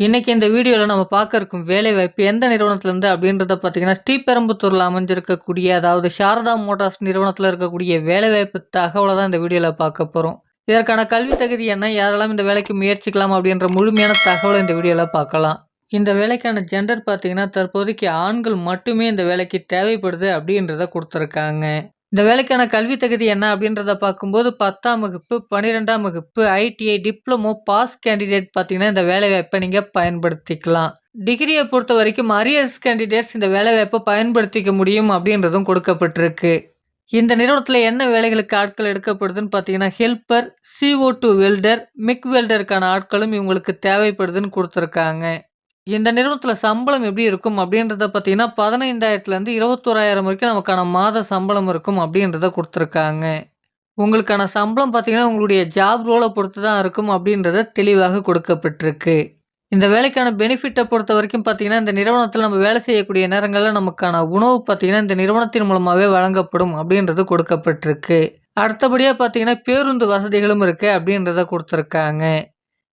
இன்றைக்கி இந்த வீடியோவில் நம்ம பார்க்க இருக்கும் வேலைவாய்ப்பு எந்த நிறுவனத்திலேருந்து அப்படின்றத பார்த்தீங்கன்னா, ஸ்ரீபெரும்புத்தூரில் அமைஞ்சிருக்கக்கூடிய அதாவது சாரதா மோட்டார்ஸ் நிறுவனத்தில் இருக்கக்கூடிய வேலைவாய்ப்பு தகவலை தான் இந்த வீடியோவில் பார்க்க போகிறோம் இதற்கான கல்வி தகுதி என்ன? யாரெல்லாம் இந்த வேலைக்கு முயற்சிக்கலாம்? அப்படின்ற முழுமையான தகவலை இந்த வீடியோவில் பார்க்கலாம். இந்த வேலைக்கான ஜெண்டர் பார்த்தீங்கன்னா, தற்போதைக்கு ஆண்கள் மட்டுமே இந்த வேலைக்கு தேவைப்படுது அப்படின்றத கொடுத்துருக்காங்க இந்த வேலைக்கான கல்வி தகுதி என்ன அப்படின்றத பார்க்கும்போது 10ஆம் வகுப்பு, 12ஆம் வகுப்பு, ஐடிஐ, டிப்ளமோ பாஸ் கேண்டிடேட் பார்த்தீங்கன்னா, இந்த வேலைவாய்ப்பை நீங்கள் பயன்படுத்திக்கலாம். டிகிரியை பொறுத்த வரைக்கும் அரியர்ஸ் கேண்டிடேட்ஸ் இந்த வேலைவாய்ப்பை பயன்படுத்திக்க முடியும் அப்படின்றதும் கொடுக்கப்பட்டிருக்கு. இந்த நிறுவனத்தில் என்ன வேலைகளுக்கு ஆட்கள் எடுக்கப்படுதுன்னு பார்த்தீங்கன்னா, helper, CO two welder, MIG வெல்டருக்கான ஆட்களும் இவங்களுக்கு தேவைப்படுதுன்னு கொடுத்துருக்காங்க இந்த நிறுவனத்தில் சம்பளம் எப்படி இருக்கும் அப்படின்றத பார்த்தீங்கன்னா, 15,000லேருந்து 21,000 வரைக்கும் நமக்கான மாத சம்பளம் இருக்கும் அப்படின்றத கொடுத்துருக்காங்க உங்களுக்கான சம்பளம் பார்த்தீங்கன்னா, உங்களுடைய ஜாப் ரோலை பொறுத்து தான் இருக்கும் அப்படின்றத தெளிவாக கொடுக்கப்பட்டிருக்கு. இந்த வேலைக்கான பெனிஃபிட்டை பொறுத்த வரைக்கும் பார்த்தீங்கன்னா, இந்த நிறுவனத்தில் நம்ம வேலை செய்யக்கூடிய நேரங்களில் நமக்கான உணவு பார்த்தீங்கன்னா, இந்த நிறுவனத்தின் மூலமாகவே வழங்கப்படும் அப்படின்றது கொடுக்கப்பட்டிருக்கு. அடுத்தபடியாக பார்த்தீங்கன்னா, பேருந்து வசதிகளும் இருக்குது அப்படின்றத கொடுத்துருக்காங்க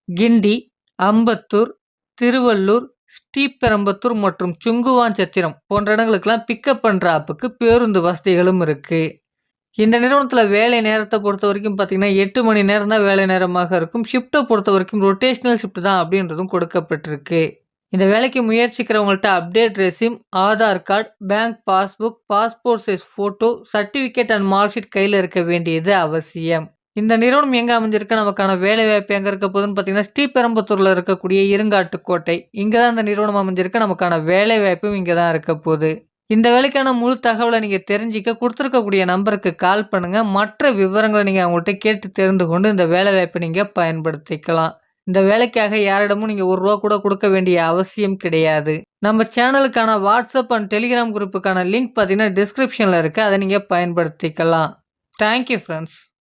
கிண்டி, அம்பத்தூர், திருவள்ளூர், ஸ்ரீபெரம்பத்தூர் மற்றும் சுங்குவான் சத்திரம் போன்ற இடங்களுக்கெல்லாம் பிக்கப் பண்ணுற ஆப்புக்கு பேருந்து வசதிகளும் இருக்குது இந்த நிறுவனத்தில் வேலை நேரத்தை பொறுத்த வரைக்கும் பார்த்தீங்கன்னா, எட்டு மணி நேரம் தான் வேலை நேரமாக இருக்கும். ஷிஃப்ட்டை பொறுத்த வரைக்கும் ரொட்டேஷனல் ஷிஃப்ட் தான் அப்படின்றதும் கொடுக்கப்பட்டிருக்கு. இந்த வேலைக்கு முயற்சிக்கிறவங்கள்ட்ட update resume Aadhaar card, bank passbook, passport size photo, certificate and marksheet கையில் இருக்க வேண்டியது அவசியம். இந்த நிறுவனம் எங்கே அமைஞ்சிருக்கு? நமக்கான வேலைவாய்ப்பு எங்கே இருக்க போகுதுன்னு பார்த்தீங்கன்னா, ஸ்ரீபெரும்புத்தூரில் இருக்கக்கூடிய இருங்காட்டுக்கோட்டை. இங்கே தான் இந்த நிறுவனம் அமைஞ்சிருக்கு. நமக்கான வேலைவாய்ப்பும் இங்கே தான் இருக்க போகுது இந்த வேலைக்கான முழு தகவலை நீங்கள் தெரிஞ்சுக்க கொடுத்துருக்கக்கூடிய நம்பருக்கு கால் பண்ணுங்கள் மற்ற விவரங்களை நீங்கள் அவங்கள்ட்ட கேட்டு தெரிந்து கொண்டு இந்த வேலைவாய்ப்ப நீங்கள் பயன்படுத்திக்கலாம். இந்த வேலைக்காக யாரிடமும் நீங்கள் ஒரு ரூபா கூட கொடுக்க வேண்டிய அவசியம் கிடையாது. நம்ம சேனலுக்கான வாட்ஸ்அப் அண்ட் டெலிகிராம் குரூப்புக்கான லிங்க் பார்த்தீங்கன்னா, டிஸ்கிரிப்ஷனில் இருக்குது அதை நீங்கள் பயன்படுத்திக்கலாம். Thank you